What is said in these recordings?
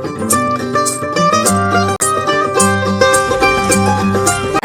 Thank you.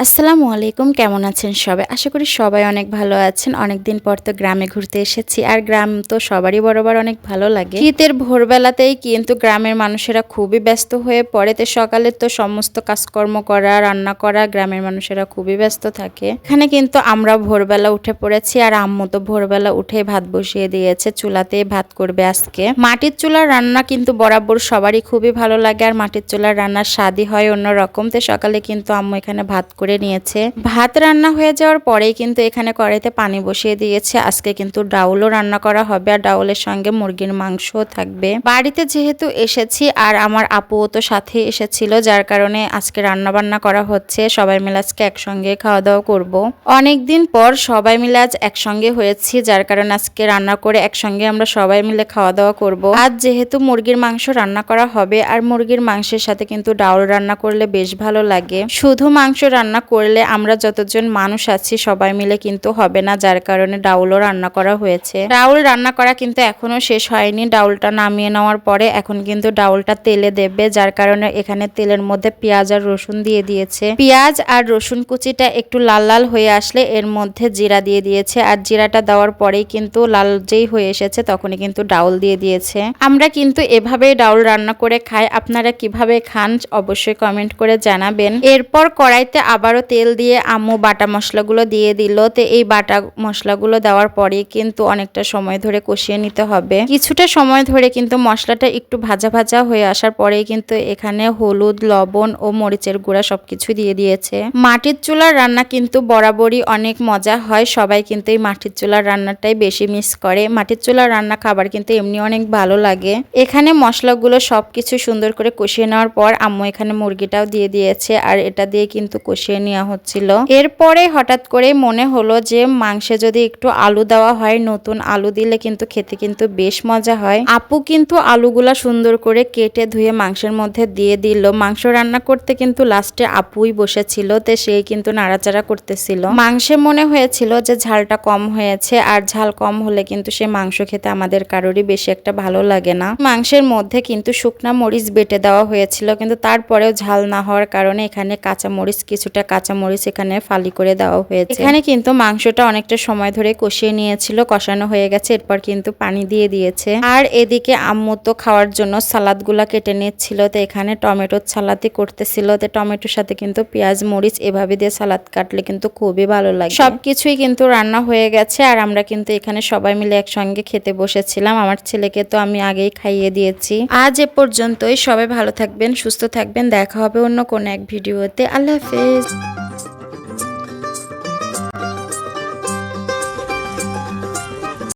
আসসালামু আলাইকুম, কেমন আছেন সবাই? আশা করি সবাই অনেক ভালো আছেন। অনেকদিন পর তো গ্রামে ঘুরতে এসেছি, আর গ্রাম তো সবারই বরাবর অনেক ভালো লাগে। শীতের ভোরবেলাতেই কিন্তু গ্রামের মানুষেরা খুবই ব্যস্ত হয়ে পড়ে, তো সকালে তো সমস্ত কাজকর্ম করা, রান্না করা, গ্রামের মানুষেরা খুবই ব্যস্ত থাকে। এখানে কিন্তু আমরা ভোরবেলা উঠে পড়েছি, আর আম্মু তো ভোরবেলা উঠে ভাত বসিয়ে দিয়েছে, চুলাতে ভাত করবে আজকে। মাটির চুলার রান্না কিন্তু বরাবর সবারই খুবই ভালো লাগে, আর মাটির চুলার রান্নার স্বাদই হয় অন্যরকম, তো সকালে কিন্তু আম্মু এখানে ভাত করে নিয়েছে। ভাত রান্না হয়ে যাওয়ার পরেই কিন্তু এখানে কড়াইতে পানি বসিয়ে দিয়েছে। আজকে কিন্তু ডাউলও রান্না করা হবে আর ডাউলের সঙ্গে মুরগির মাংসও থাকবে। বাড়িতে যেহেতু এসেছি আর আমার আপুও তো সাথে এসেছিল, যার কারণে আজকে রান্না বান্না করা হচ্ছে। সবাই মিলে আজকে একসঙ্গে খাওয়া দাওয়া করব। অনেকদিন পর সবাই মিলে আজ একসঙ্গে হয়েছি, যার কারণে আজকে রান্না করে একসঙ্গে আমরা সবাই মিলে খাওয়া দাওয়া করব। আজ যেহেতু মুরগির মাংস রান্না করা হবে আর মুরগির মাংসের সাথে কিন্তু ডাউল রান্না করলে বেশ ভালো লাগে। শুধু মাংস রান্না করলে আমরা যতজন মানুষ আছি সবাই মিলে কিন্তু হবে না, যার কারণে ডাউলও রান্না করা হয়েছে। ডাউল রান্না করা কিন্তু এখনও শেষ হয়নি। ডাউলটা নামিয়ে নেওয়ার পরে এখন কিন্তু ডাউলটা তেলে দেবে, যার কারণে এখানে তেলের মধ্যে পেঁয়াজ আর রসুন দিয়ে দিয়েছে। পেঁয়াজ আর রসুন কুচিটা একটু লাল লাল হয়ে আসলে এর মধ্যে জিরা দিয়ে দিয়েছে, আর জিরাটা দেওয়ার পরেই কিন্তু লাল যেই হয়ে এসেছে তখনই কিন্তু ডাউল দিয়ে দিয়েছে। আমরা কিন্তু এভাবেই ডাউল রান্না করে খাই, আপনারা কীভাবে খান অবশ্যই কমেন্ট করে জানাবেন। এরপর কড়াইতে আবারও তেল দিয়ে আম্মু বাটা মশলাগুলো দিয়ে দিল। তো এই বাটা মশলাগুলো দেওয়ার পরে কিন্তু অনেকটা সময় ধরে কষিয়ে নিতে হবে। কিছুটা সময় ধরে কিন্তু মশলাটা একটু ভাজা ভাজা হয়ে আসার পরে কিন্তু এখানে হলুদ, লবণ ও মরিচের গুঁড়া সবকিছু দিয়ে দিয়েছে। মাটির চুলার রান্না কিন্তু বরাবরই অনেক মজা হয়। সবাই কিন্তু এই মাটির চুলার রান্নাটাই বেশি মিস করে। মাটির চুলার রান্না খাবার কিন্তু এমনি অনেক ভালো লাগে। এখানে মশলাগুলো সবকিছু সুন্দর করে কষিয়ে নেওয়ার পর আম্মু এখানে মুরগিটাও দিয়ে দিয়েছে। আর এটা দিয়ে কিন্তু কষিয়ে নেওয়া হচ্ছিল। এরপরে হঠাৎ করে মনে হলো যে মাংসে যদি একটু আলু দেওয়া হয়, নতুন আলু দিলে কিন্তু খেতে কিন্তু বেশ মজা হয়। আপু কিন্তু আলুগুলা সুন্দর করে কেটে ধুয়ে মাংসের মধ্যে দিয়ে দিল। মাংস রান্না করতে কিন্তু লাস্টে আপুই বসেছিল, তো সেই কিন্তু নাড়াচাড়া করতেছিল। মাংসে মনে হয়েছিল যে ঝালটা কম হয়েছে, আর ঝাল কম হলে কিন্তু সে মাংস খেতে আমাদের কারোরই বেশি একটা ভালো লাগে না। মাংসের মধ্যে কিন্তু শুকনা মরিচ বেটে দেওয়া হয়েছিল, কিন্তু তারপরেও ঝাল না হওয়ার কারণে এখানে কাঁচা মরিচ কিছুটা কাঁচা মরিচ এখানে ফালি করে দেওয়া হয়েছে। এখানে কিন্তু মাংসটা অনেকটা সময় ধরে কষিয়ে নিয়েছিল, কষানো হয়ে গেছে, এরপর কিন্তু পানি দিয়ে দিয়েছে। আর এদিকে আম্মু তো খাওয়ার জন্য সালাদগুলা কেটে নিচ্ছিল, তো এখানে টমেটোর সালাদই করতেছিল, তো টমেটোর সাথে কিন্তু পেঁয়াজ, মরিচ এভাবে দিয়ে সালাদ কাটলে কিন্তু খুবই ভালো লাগে। সবকিছুই কিন্তু রান্না হয়ে গেছে, আর আমরা কিন্তু এখানে সবাই মিলে একসঙ্গে খেতে বসেছিলাম। আমার ছেলেকে তো আমি আগেই খাইয়ে দিয়েছি। আজ এ পর্যন্তই, সবাই ভালো থাকবেন, সুস্থ থাকবেন, দেখা হবে অন্য কোনো এক ভিডিওতে। আল্লাহ হাফেজ।